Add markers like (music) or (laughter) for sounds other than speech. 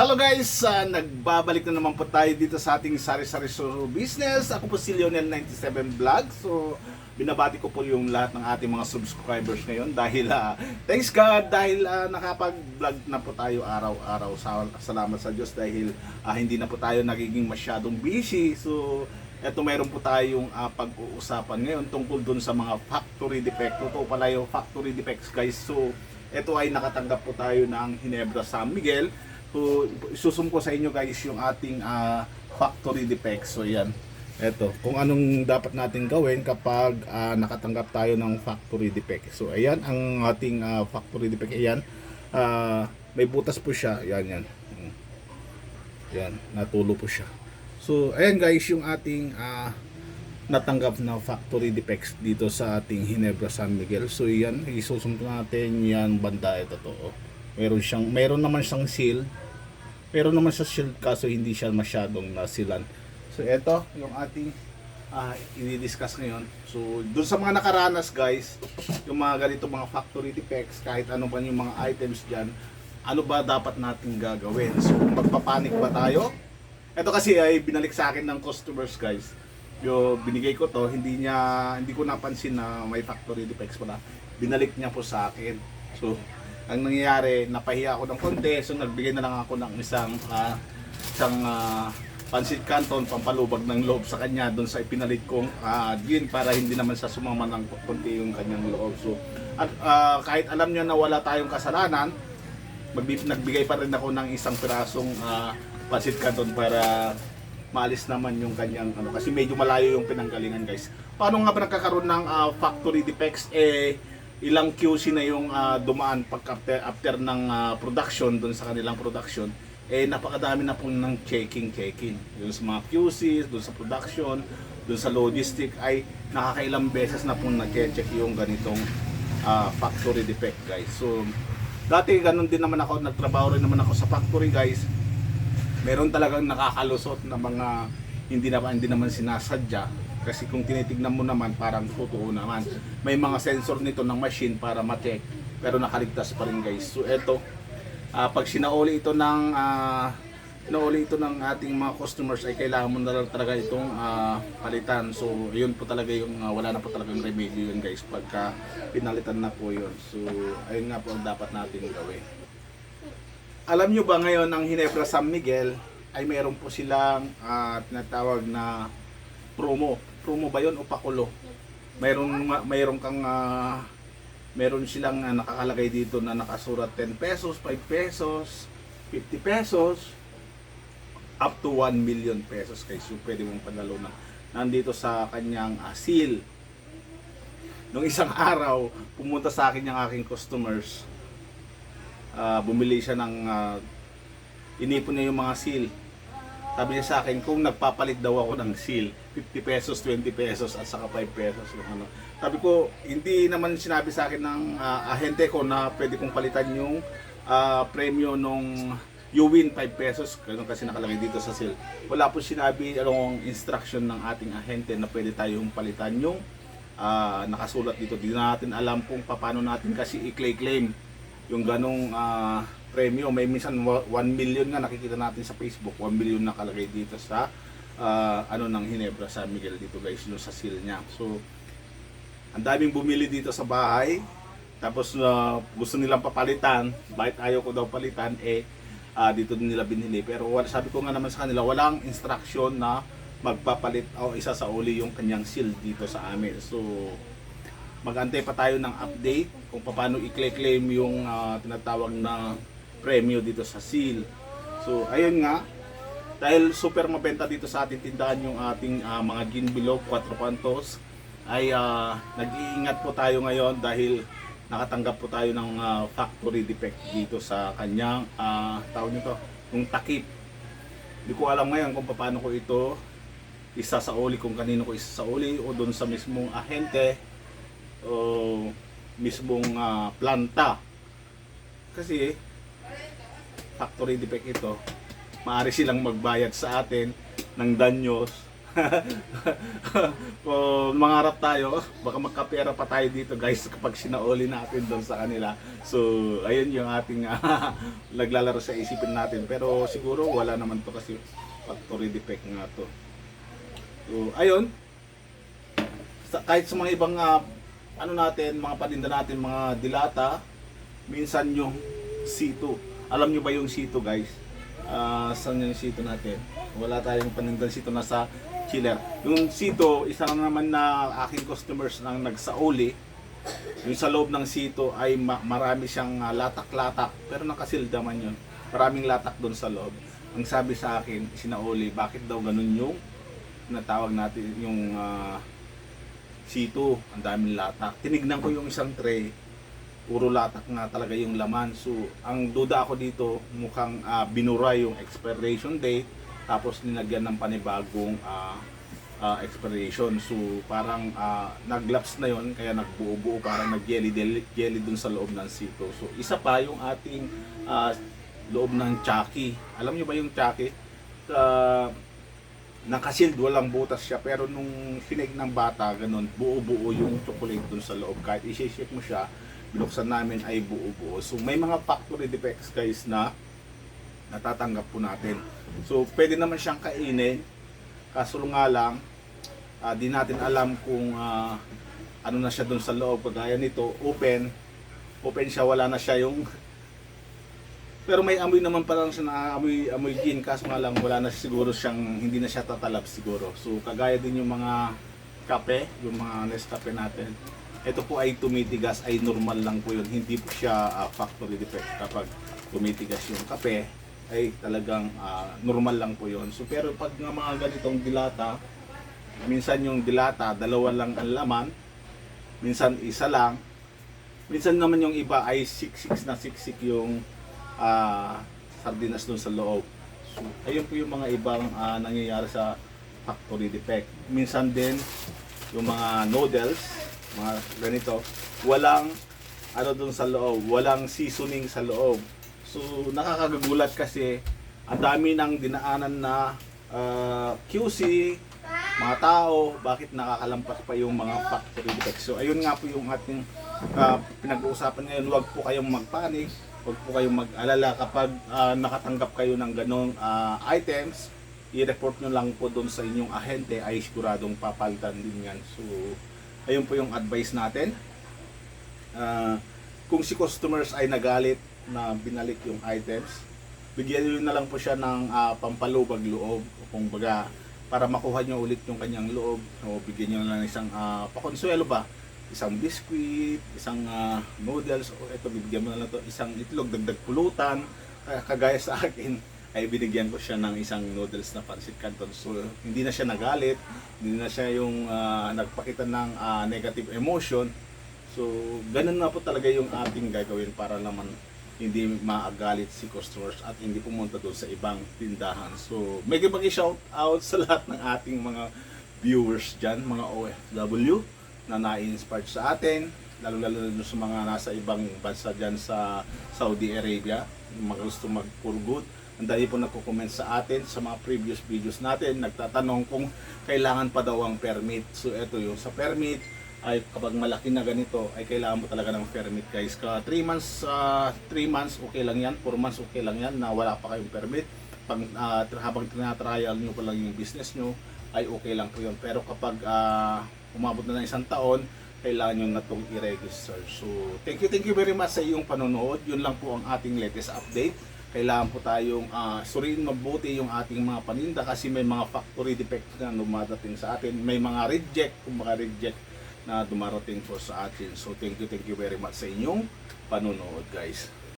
Hello guys, Ah, nagbabalik na naman po tayo dito sa ating sari-sari Suru business. Ako po si Lionel97 Vlog. So, binabati ko po yung lahat ng ating mga subscribers ngayon dahil ah, thanks God dahil ah, nakapag-vlog na po tayo araw-araw. Sa, salamat sa Diyos dahil ah, hindi na po tayo nagiging masyadong busy. So, eto meron po tayong ah, pag-uusapan ngayon tungkol dun sa mga factory defect. Totoo pala yung factory defects guys. So, ito ay nakatanggap po tayo ng Hinebra San Miguel. So, isusum ko sa inyo guys yung ating ah, factory defects. So, yan. Ito, kung anong dapat natin gawin kapag ah, nakatanggap tayo ng factory defect. So, ayan ang ating ah, factory defect. Ayan, Ah, may butas po siya. Ayan, yan. Mm. Yan, natulo po siya. So, ayan guys, yung ating ah, natanggap na factory defects dito sa ating Hinebra San Miguel. So, yan, isusumpo natin yan banda ito to. oh. Meron siyang, meron naman siyang seal. Pero naman sa shield kaso hindi siya masyadong nasilan. So, ito, yung ating ah i-discuss ngayon. So, dun sa mga nakaranas guys, yung mga ganito mga factory defects, kahit ano ba yung mga items dyan, ano ba dapat natin gagawin? So, magpapanik ba tayo? Ito kasi ay binalik sa akin ng customers guys. Yung binigay ko to, hindi niya hindi ko napansin na may factory defects pala. Binalik niya po sa akin. So, ang nangyayari, napahiya ako ng konti, so nagbigay na lang ako ng isang ah, isang ah, pansit canton pampalubag ng loob sa kanya doon sa ipinalit kong ah, gin para hindi naman sa sumama ng konti yung kanyang loob. So, at ah, kahit alam niya na wala tayong kasalanan, magbi- nagbigay pa rin ako ng isang pirasong ah, pansit canton para maalis naman yung kanyang ano kasi medyo malayo yung pinanggalingan guys. Paano nga ba nagkakaroon ng ah, factory defects eh ilang QC na yung ah, dumaan pag after, after ng ah, production doon sa kanilang production eh napakadami na pong ng checking checking. Yung sa mga QC doon sa production doon sa logistic ay nakakailang beses na pong nag-check yung ganitong ah, factory defect guys. So dati ganun din naman ako nagtrabaho rin naman ako sa factory guys. Meron talagang nakakalusot na mga hindi naman hindi naman sinasadya kasi kung tinitignan mo naman parang totoo naman. May mga sensor nito ng machine para ma-check pero nakaligtas pa rin guys. So eto ah, pag sinauli ito ng ah, sinauli ito ng ating mga customers ay kailangan mo na talaga itong ah, palitan. So yun po talaga yung ah, wala na po talagang remedyo yun guys pagka pinalitan na po yun. So ayun nga po ang dapat natin gawin. Alam nyo ba ngayon ang Hinebra San Miguel? Ay meron po silang ah, tinatawag na promo. Promo ba 'yon o pakulo? Mayroon ma- mayroon kang ah, meron silang ah, nakakalagay dito na nakasurat 10 pesos, 5 pesos, 50 pesos up to 1 million pesos guys. So pwede mong panalo na nandito sa kanyang ah, seal. Nung isang (laughs) araw, pumunta sa akin yung aking customers ah, bumili siya ng ah, inipon niya yung mga seal. Sabi niya sa akin kung nagpapalit daw ako ng seal, 50 pesos, 20 pesos at saka 5 pesos yung ano. Sabi ko, hindi naman sinabi sa akin ng ah, ahente ko na pwede kong palitan yung ah, premyo nung you win 5 pesos. Ganun kasi nakalagay dito sa seal. Wala po sinabi anong instruction ng ating ahente na pwede tayong palitan yung ah, nakasulat dito. Di natin alam kung paano natin kasi i-claim yung ganong ah, premyo. May minsan wa- 1 million nga nakikita natin sa Facebook. 1 million nakalagay dito sa ah, ano ng Hinebra San Miguel dito guys, yung sa seal niya. So, ang daming bumili dito sa bahay. Tapos na gusto nilang papalitan, bakit ayaw ko daw palitan eh ah, dito din nila binili. Pero wala, sabi ko nga naman sa kanila, walang instruction na magpapalit o isa sa uli yung kanyang seal dito sa amin. So, magantay pa tayo ng update kung paano i-claim yung ah, tinatawag na premyo dito sa seal. So, ayun nga, dahil super mabenta dito sa ating tindahan yung ating ah, mga gin below 4 pantos, ay ah, nag-iingat po tayo ngayon dahil nakatanggap po tayo ng ah, factory defect dito sa kanyang uh, tawag nito, yung takip. Hindi ko alam ngayon kung paano ko ito isa sa uli kung kanino ko isa sa uli o doon sa mismong ahente o mismong ah, planta. Kasi factory defect ito, maaari silang magbayad sa atin ng danyos (laughs) Kung mangarap tayo, baka magkapera pa tayo dito guys kapag sinauli natin doon sa kanila. So, ayun yung ating ah, (laughs) naglalaro sa isipin natin. Pero siguro wala naman to kasi factory defect nga to. So, ayun. Sa, kahit sa mga ibang ah, ano natin, mga paninda natin, mga dilata, minsan yung C2. Alam nyo ba yung C2 guys? Ah, saan yung C2 natin? Wala tayong panindang C2 nasa chiller. Yung C2, isa na naman na aking customers nang nagsauli. Yung sa loob ng C2 ay ma- marami siyang ah, latak-latak, pero nakasil naman yun. Maraming latak doon sa loob. Ang sabi sa akin, sinauli, bakit daw ganun yung natawag natin yung ah, C2, ang daming latak. Tinignan ko yung isang tray, puro latak nga talaga yung laman. So, ang duda ako dito, mukhang ah, binura yung expiration date, tapos nilagyan ng panibagong ah, ah, expiration. So, parang ah, naglaps na yon kaya nagbuo-buo, parang nag-jelly jelly dun sa loob ng C2. So, isa pa yung ating ah, loob ng Chucky. Alam niyo ba yung Chucky? Ah, nakasild, walang butas siya. Pero nung sinig ng bata, ganun, buo-buo yung chocolate dun sa loob. Kahit isi-shake mo siya, binuksan namin ay buo-buo. So may mga factory defects guys na natatanggap po natin. So pwede naman siyang kainin. Kaso nga lang, ah, di natin alam kung ah, ano na siya dun sa loob. Kagaya nito, open. Open siya, wala na siya yung (laughs) pero may amoy naman pa lang siya na amoy, amoy gin kaso nga lang wala na siguro siyang hindi na siya tatalab siguro. So kagaya din yung mga kape, yung mga Nescafe natin. Ito po ay tumitigas ay normal lang po yun. Hindi po siya ah, factory defect kapag tumitigas yung kape ay talagang ah, normal lang po yun. So pero pag nga mga ganitong dilata, minsan yung dilata dalawa lang ang laman, minsan isa lang, minsan naman yung iba ay siksik na siksik yung ah, sardinas doon sa loob. So, ayun po yung mga ibang ah, nangyayari sa factory defect. Minsan din yung mga noodles, mga ganito, walang ano doon sa loob, walang seasoning sa loob. So nakakagulat kasi ang dami ng dinaanan na ah, QC, mga tao, bakit nakakalampas pa yung mga factory defects. So ayun nga po yung ating ah, pinag-uusapan ngayon, huwag po kayong magpanik, huwag po kayong mag-alala kapag ah, nakatanggap kayo ng ganong ah, items, i-report nyo lang po doon sa inyong ahente ay siguradong papalitan din yan. So ayun po yung advice natin. Ah, kung si customers ay nagalit na binalik yung items, bigyan nyo na lang po siya ng ah, pampalubag loob. O kung baga para makuha nyo ulit yung kanyang loob. O bigyan nyo na ng isang uh, pakonsuelo ba? Isang biscuit, isang ah, noodles. O ito bibigyan mo na lang to. Isang itlog dagdag pulutan. Kagaya sa akin ay binigyan ko siya ng isang noodles na pancit canton so hindi na siya nagalit hindi na siya yung ah, nagpakita ng ah, negative emotion so ganun na po talaga yung ating gagawin para naman hindi maagalit si customers at hindi pumunta doon sa ibang tindahan. So, may mag shout out sa lahat ng ating mga viewers dyan, mga OFW na na-inspired sa atin, lalo-lalo sa mga nasa ibang bansa dyan sa Saudi Arabia, mga gusto mag-for good. Ang dahil po nagko-comment sa atin sa mga previous videos natin, nagtatanong kung kailangan pa daw ang permit. So, ito yung sa permit, ay kapag malaki na ganito ay kailangan mo talaga ng permit guys. Ka 3 months 3 months okay lang yan. 4 months okay lang yan na wala pa kayong permit. Pag ah, tra- habang tinatrial nyo pa lang yung business nyo ay okay lang po yun. Pero kapag ah, umabot na ng isang taon kailangan nyo na itong i-register. So thank you thank you very much sa iyong panonood. Yun lang po ang ating latest update kailangan po tayong ah, suriin mabuti yung ating mga paninda kasi may mga factory defects na dumadating sa atin may mga reject kung mga reject na dumarating po sa atin. So thank you, thank you very much sa inyong panonood guys.